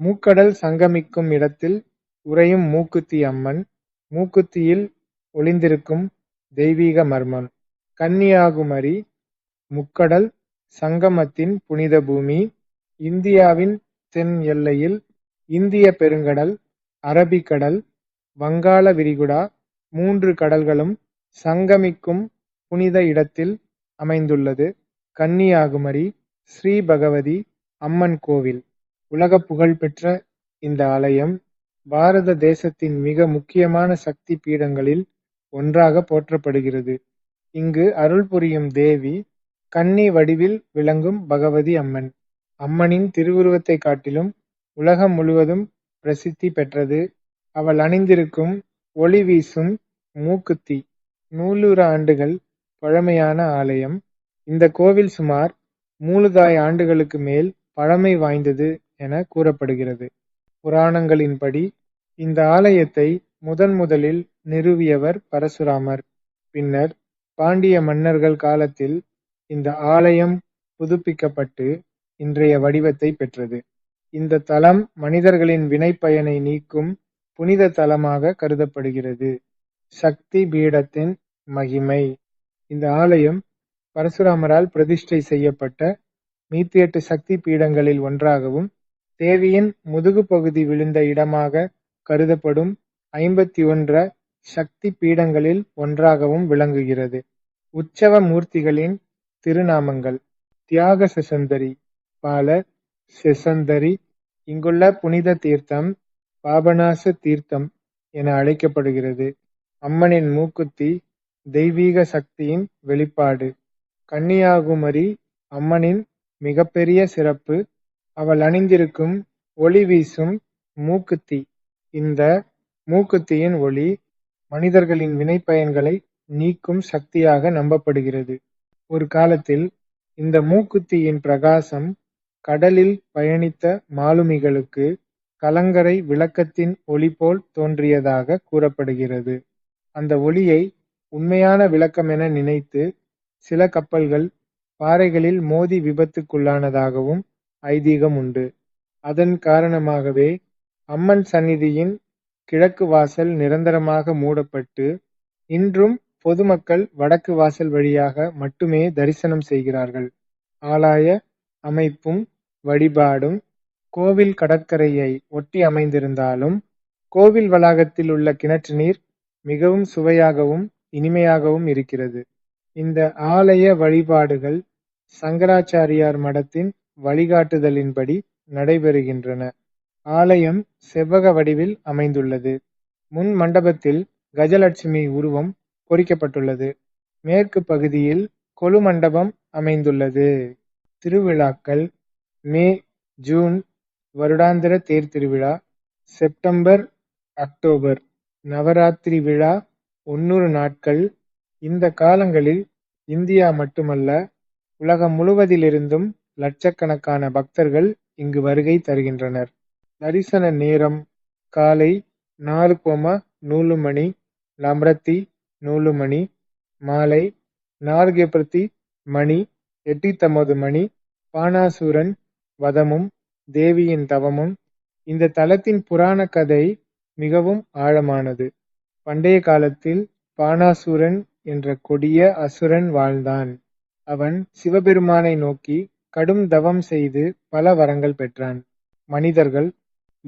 மூக்கடல் சங்கமிக்கும் இடத்தில் உறையும் மூக்குத்தி அம்மன், மூக்குத்தியில் ஒளிந்திருக்கும் தெய்வீக மர்மம். கன்னியாகுமரி முக்கடல் சங்கமத்தின் புனித பூமி. இந்தியாவின் தென் எல்லையில் இந்தியப் பெருங்கடல், அரபிக்கடல், வங்காள விரிகுடா மூன்று கடல்களும் சங்கமிக்கும் புனித இடத்தில் அமைந்துள்ளது கன்னியாகுமரி ஸ்ரீ பகவதி அம்மன் கோவில். உலகப் புகழ்பெற்ற இந்த ஆலயம் பாரத தேசத்தின் மிக முக்கியமான சக்தி பீடங்களில் ஒன்றாக போற்றப்படுகிறது. இங்கு அருள் புரியும் தேவி கன்னி வடிவில் விளங்கும் பகவதி அம்மன். அம்மனின் திருவுருவத்தைக் காட்டிலும் உலகம் முழுவதும் பிரசித்தி பெற்றது அவள் அணிந்திருக்கும் ஒளி வீசும் மூக்குத்தி. நூலூறு ஆண்டுகள் பழமையான ஆலயம். இந்த கோவில் சுமார் மூலுதாய் ஆண்டுகளுக்கு மேல் பழமை வாய்ந்தது என கூறப்படுகிறது. புராணங்களின்படி இந்த ஆலயத்தை முதன் முதலில் நிறுவியவர் பரசுராமர். பின்னர் பாண்டிய மன்னர்கள் காலத்தில் இந்த ஆலயம் புதுப்பிக்கப்பட்டு இன்றைய வடிவத்தை பெற்றது. இந்த தலம் மனிதர்களின் வினைப்பயனை நீக்கும் புனித தலமாக கருதப்படுகிறது. சக்தி பீடத்தின் மகிமை இந்த ஆலயம் பரசுராமரால் பிரதிஷ்டை செய்யப்பட்ட நூத்தி எட்டு சக்தி பீடங்களில் ஒன்றாகவும் தேவியின் முதுகு பகுதி விழுந்த இடமாக கருதப்படும் ஐம்பத்தி ஒன்ற சக்தி பீடங்களில் ஒன்றாகவும் விளங்குகிறது. உற்சவ மூர்த்திகளின் திருநாமங்கள் தியாக செசந்தரி பால செசந்தரி இங்குள்ள புனித தீர்த்தம் பாபநாச தீர்த்தம் என அழைக்கப்படுகிறது. அம்மனின் மூக்குத்தி தெய்வீக சக்தியின் வெளிப்பாடு. கன்னியாகுமரி அம்மனின் மிகப்பெரிய சிறப்பு அவள் அணிந்திருக்கும் ஒளி வீசும் மூக்குத்தி. இந்த மூக்குத்தியின் ஒளி மனிதர்களின் வினைப்பயன்களை நீக்கும் சக்தியாக நம்பப்படுகிறது. ஒரு காலத்தில் இந்த மூக்குத்தியின் பிரகாசம் கடலில் பயணித்த மாலுமிகளுக்கு கலங்கரை விளக்கத்தின் ஒளி போல் தோன்றியதாக கூறப்படுகிறது. அந்த ஒளியை உண்மையான விளக்கமென நினைத்து சில கப்பல்கள் பாறைகளில் மோதி விபத்துக்குள்ளானதாகவும் ஐதீகம் உண்டு. அதன் காரணமாகவே அம்மன் சந்நிதியின் கிழக்கு வாசல் நிரந்தரமாக மூடப்பட்டு இன்றும் பொதுமக்கள் வடக்கு வாசல் வழியாக மட்டுமே தரிசனம் செய்கிறார்கள். ஆலய அமைப்பும் வழிபாடும் கோவில் கடற்கரையை ஒட்டி அமைந்திருந்தாலும் கோவில் வளாகத்தில் உள்ள கிணற்று நீர் மிகவும் சுவையாகவும் இனிமையாகவும் இருக்கிறது. இந்த ஆலய வழிபாடுகள் சங்கராச்சாரியார் மடத்தின் வழிகாட்டுதலின்படி நடைபெறுகின்றன. ஆலயம் செவ்வக வடிவில் அமைந்துள்ளது. முன் மண்டபத்தில் கஜலட்சுமி உருவம் பொறிக்கப்பட்டுள்ளது. மேற்கு பகுதியில் கொலு மண்டபம் அமைந்துள்ளது. திருவிழாக்கள் மே, ஜூன் வருடாந்திர தேர் திருவிழா செப்டம்பர், அக்டோபர் நவராத்திரி விழா ஒன்னூறு நாட்கள் இந்த காலங்களில் இந்தியா மட்டுமல்ல உலகம் முழுவதிலிருந்தும் லட்சக்கணக்கான பக்தர்கள் இங்கு வருகை தருகின்றனர். தரிசன நேரம் காலை நாலு கோம நூலு மணி லம்ரத்தி நூலு மணி மாலை நார்கெப்ரத்தி மணி எட்டித்தொன்பது மணி பானாசூரன் வதமும் தேவியின் தவமும் இந்த தலத்தின் புராண கதை மிகவும் ஆழமானது. பண்டைய காலத்தில் பானாசூரன் என்ற கொடிய அசுரன் வாழ்ந்தான். அவன் சிவபெருமானை நோக்கி கடும் தவம் செய்து பல வரங்கள் பெற்றான். மனிதர்கள்,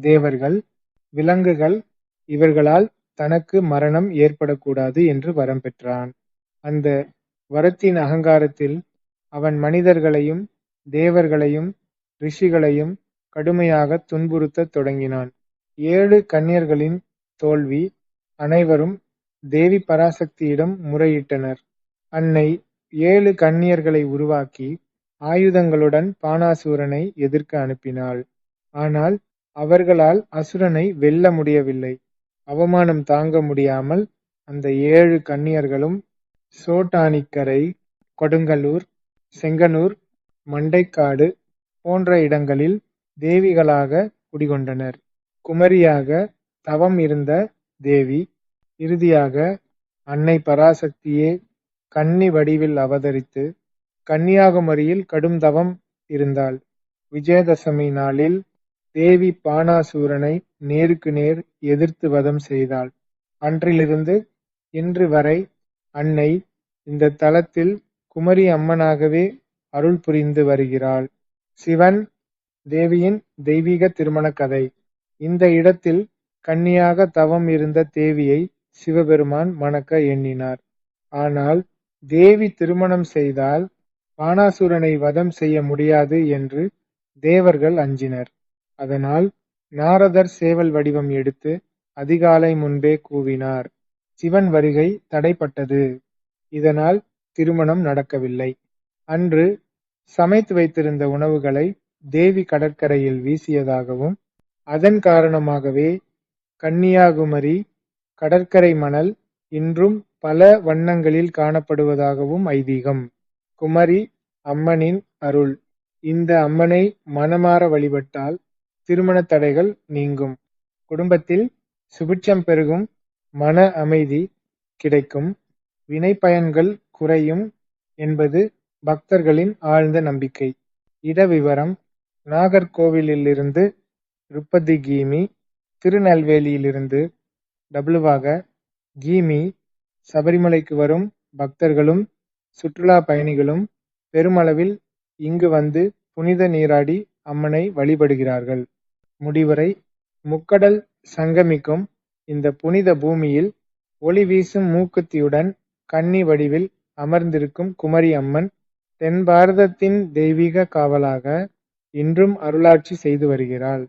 தேவர்கள், விலங்குகள் இவர்களால் தனக்கு மரணம் ஏற்படக்கூடாது என்று வரம் பெற்றான். அந்த வரத்தின் அகங்காரத்தில் அவன் மனிதர்களையும், தேவர்களையும், ரிஷிகளையும் கடுமையாக துன்புறுத்தத் தொடங்கினான். ஏழு கன்னியர்களின் தோல்வி அனைவரும் தேவி பராசக்தியிடம் முறையிட்டனர். அன்னை ஏழு கன்னியர்களை உருவாக்கி ஆயுதங்களுடன் பானாசூரனை எதிர்க்க அனுப்பினாள். ஆனால் அவர்களால் அசுரனை வெல்ல முடியவில்லை. அவமானம் தாங்க முடியாமல் அந்த ஏழு கன்னியர்களும் சோட்டானிக்கரை, கொடுங்கலூர், செங்கனூர், மண்டைக்காடு போன்ற இடங்களில் தேவிகளாக குடிகொண்டனர். குமரியாக தவம் இருந்த தேவி இறுதியாக அன்னை பராசக்தியே கன்னி வடிவில் அவதரித்து கன்னியாகுமரியில் கடும் தவம் இருந்தாள். விஜயதசமி நாளில் தேவி பானாசூரனை நேருக்கு நேர் எதிர்த்து வதம் செய்தாள். அன்றிலிருந்து இன்று வரை அன்னை இந்த தலத்தில் குமரி அம்மனாகவே அருள் புரிந்து வருகிறாள். சிவன் தேவியின் தெய்வீக திருமணக் கதை இந்த இடத்தில் கன்னியாக தவம் இருந்த தேவியை சிவபெருமான் மணக்க எண்ணினார். ஆனால் தேவி திருமணம் செய்தால் பானாசூரனை வதம் செய்ய முடியாது என்று தேவர்கள் அஞ்சினர். அதனால் நாரதர் சேவல் வடிவம் எடுத்து அதிகாலை முன்பே கூவினார். சிவன் வருகை தடைப்பட்டது. இதனால் திருமணம் நடக்கவில்லை. அன்று சமைத்து வைத்திருந்த உணவுகளை தேவி கடற்கரையில் வீசியதாகவும் அதன் காரணமாகவே கன்னியாகுமரி கடற்கரை மணல் இன்றும் பல வண்ணங்களில் காணப்படுவதாகவும் ஐதீகம். குமரி அம்மனின் அருள் இந்த அம்மனை மனமார வழிபட்டால் திருமணத் தடைகள் நீங்கும். குடும்பத்தில் சுபிட்சம் பெருகும் மன அமைதி கிடைக்கும் வினை பயன்கள் குறையும் என்பது பக்தர்களின் ஆழ்ந்த நம்பிக்கை. இட விவரம் நாகர்கோவிலிலிருந்து ருப்பதி கீமி திருநெல்வேலியிலிருந்து டபுளுவாக கீமி சபரிமலைக்கு வரும் பக்தர்களும் சுற்றுலா பயணிகளும் பெருமளவில் இங்கு வந்து புனித நீராடி அம்மனை வழிபடுகிறார்கள். முடிவுரை முக்கடல் சங்கமிக்கும் இந்த புனித பூமியில் ஒளி வீசும் மூக்குத்தியுடன் கன்னி வடிவில் அமர்ந்திருக்கும் குமரி அம்மன் தென் பாரதத்தின் தெய்வீக காவலாக இன்றும் அருளாட்சி செய்து வருகிறாள்.